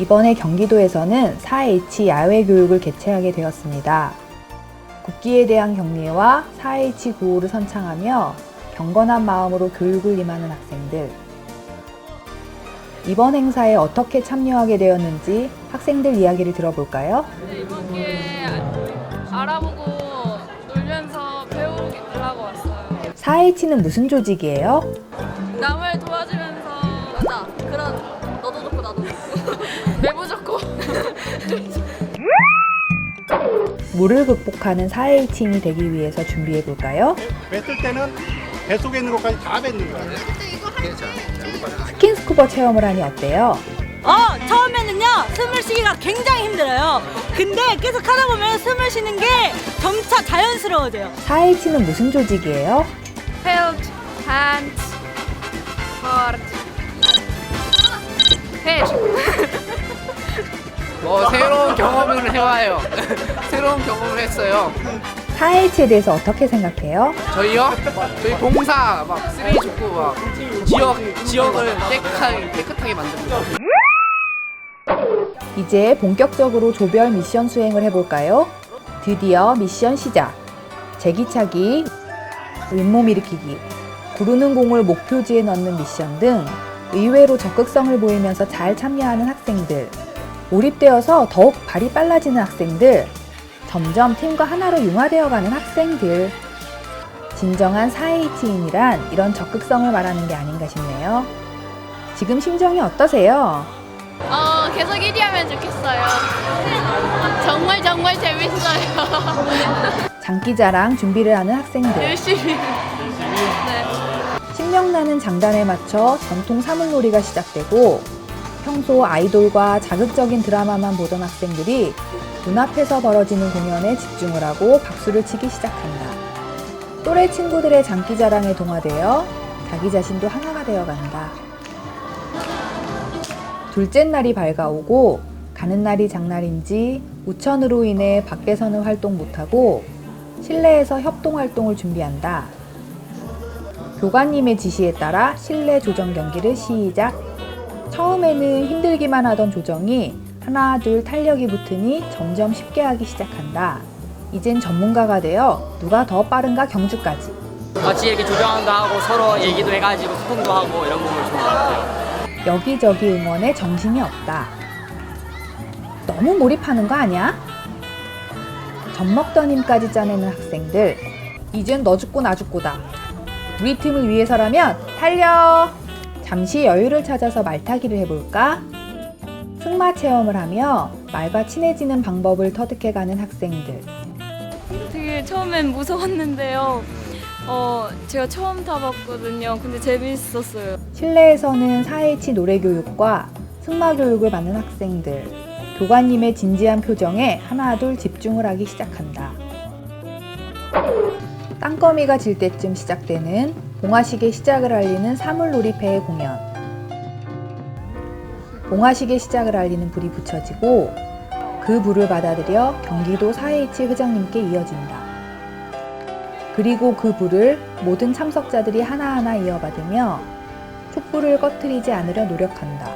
이번에 경기도에서는 4H 야외 교육을 개최하게 되었습니다. 국기에 대한 경례와 4H 구호를 선창하며 경건한 마음으로 교육을 임하는 학생들. 이번 행사에 어떻게 참여하게 되었는지 학생들 이야기를 들어볼까요? 네, 이번 기회에 알아보고 놀면서 배우려고 왔어요. 4H는 무슨 조직이에요? 물을 극복하는 4H인이 되기 위해서 준비해 볼까요? 뱉을 때는 뱃속에 있는 것까지 다 뱉는 거야. 스킨스쿠버 체험을 하니 어때요? 어, 처음에는요, 숨을 쉬기가 굉장히 힘들어요. 근데 계속 하다 보면 숨을 쉬는 게 점차 자연스러워져요. 4H는 무슨 조직이에요? Felt, hands, heart, head 뭐 새로운 경험을 해와요. 새로운 경험을 했어요. 4H에 대해서 어떻게 생각해요? 저희요? 저희 봉사 막 쓰레기 줍고 막 지역 지역을 깨끗하게 깨끗하게 만듭니다. 이제 본격적으로 조별 미션 수행을 해볼까요? 드디어 미션 시작! 제기차기, 윗몸 일으키기, 구르는 공을 목표지에 넣는 미션 등 의외로 적극성을 보이면서 잘 참여하는 학생들, 몰입되어서 더욱 발이 빨라지는 학생들, 점점 팀과 하나로 융화되어가는 학생들. 진정한 4H인이란 이런 적극성을 말하는 게 아닌가 싶네요. 지금 심정이 어떠세요? 어 계속 1위 하면 좋겠어요 정말 정말 재밌어요 장기자랑 준비를 하는 학생들. 열심히 네. 신명나는 장단에 맞춰 전통 사물놀이가 시작되고 평소 아이돌과 자극적인 드라마만 보던 학생들이 눈앞에서 벌어지는 공연에 집중을 하고 박수를 치기 시작한다. 또래 친구들의 장기자랑에 동화되어 자기 자신도 하나가 되어 간다. 둘째 날이 밝아오고 가는 날이 장날인지 우천으로 인해 밖에서는 활동 못하고 실내에서 협동 활동을 준비한다. 교관님의 지시에 따라 실내 조정 경기를 시작. 처음에는 힘들기만 하던 조정이 하나 둘 탄력이 붙으니 점점 쉽게 하기 시작한다. 이젠 전문가가 되어 누가 더 빠른가 경주까지. 같이 이렇게 조정도 하고 서로 얘기도 해가지고 소통도 하고 이런 부분을 좋은 것 같아요. 여기저기 응원에 정신이 없다. 너무 몰입하는 거 아니야? 젖 먹던 힘까지 짜내는 학생들. 이젠 너 죽고 나 죽고다. 우리 팀을 위해서라면 달려! 잠시 여유를 찾아서 말타기를 해볼까? 승마 체험을 하며 말과 친해지는 방법을 터득해가는 학생들. 되게 처음엔 무서웠는데요 어 제가 처음 타봤거든요 근데 재밌었어요 실내에서는 4H 노래 교육과 승마 교육을 받는 학생들. 교관님의 진지한 표정에 하나둘 집중을 하기 시작한다. 땅거미가 질 때쯤 시작되는 봉화식의 시작을 알리는 사물놀이패의 공연. 봉화식의 시작을 알리는 불이 붙여지고 그 불을 받아들여 경기도 4H 회장님께 이어진다. 그리고 그 불을 모든 참석자들이 하나하나 이어받으며 촛불을 꺼트리지 않으려 노력한다.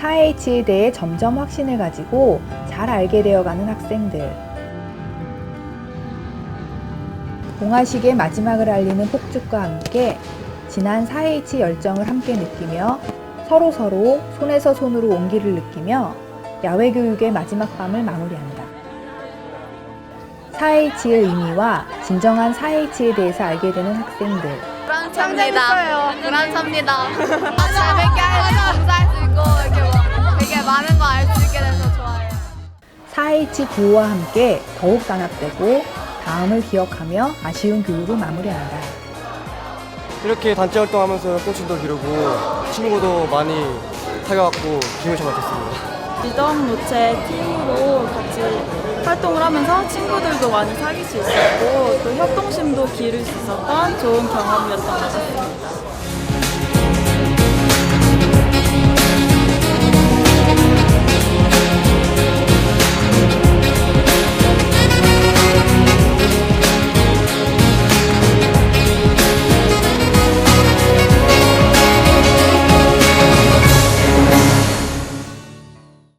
4H에 대해 점점 확신을 가지고 잘 알게 되어가는 학생들. 봉화식의 마지막을 알리는 폭죽과 함께 지난 4H 열정을 함께 느끼며 서로 서로 손에서 손으로 온기를 느끼며 야외 교육의 마지막 밤을 마무리한다. 4H의 의미와 진정한 4H에 대해서 알게 되는 학생들. 불안합니다. 불안합니다. 재밌게 할 봉사할 수 있고 이렇게 뭐 되게 많은 거 알 수 있게 돼서 좋아요. 4H 구호와 함께 더욱 단합되고 다음을 기억하며 아쉬운 교육을 마무리한다. 이렇게 단체 활동하면서 꽃도 기르고 친구도 많이 사귀어갖고 기분이 참 좋습니다. 리던 모체 팀으로 같이 활동을 하면서 친구들도 많이 사귈 수 있었고 또 협동심도 기를 수 있었던 좋은 경험이었던 것 같습니다.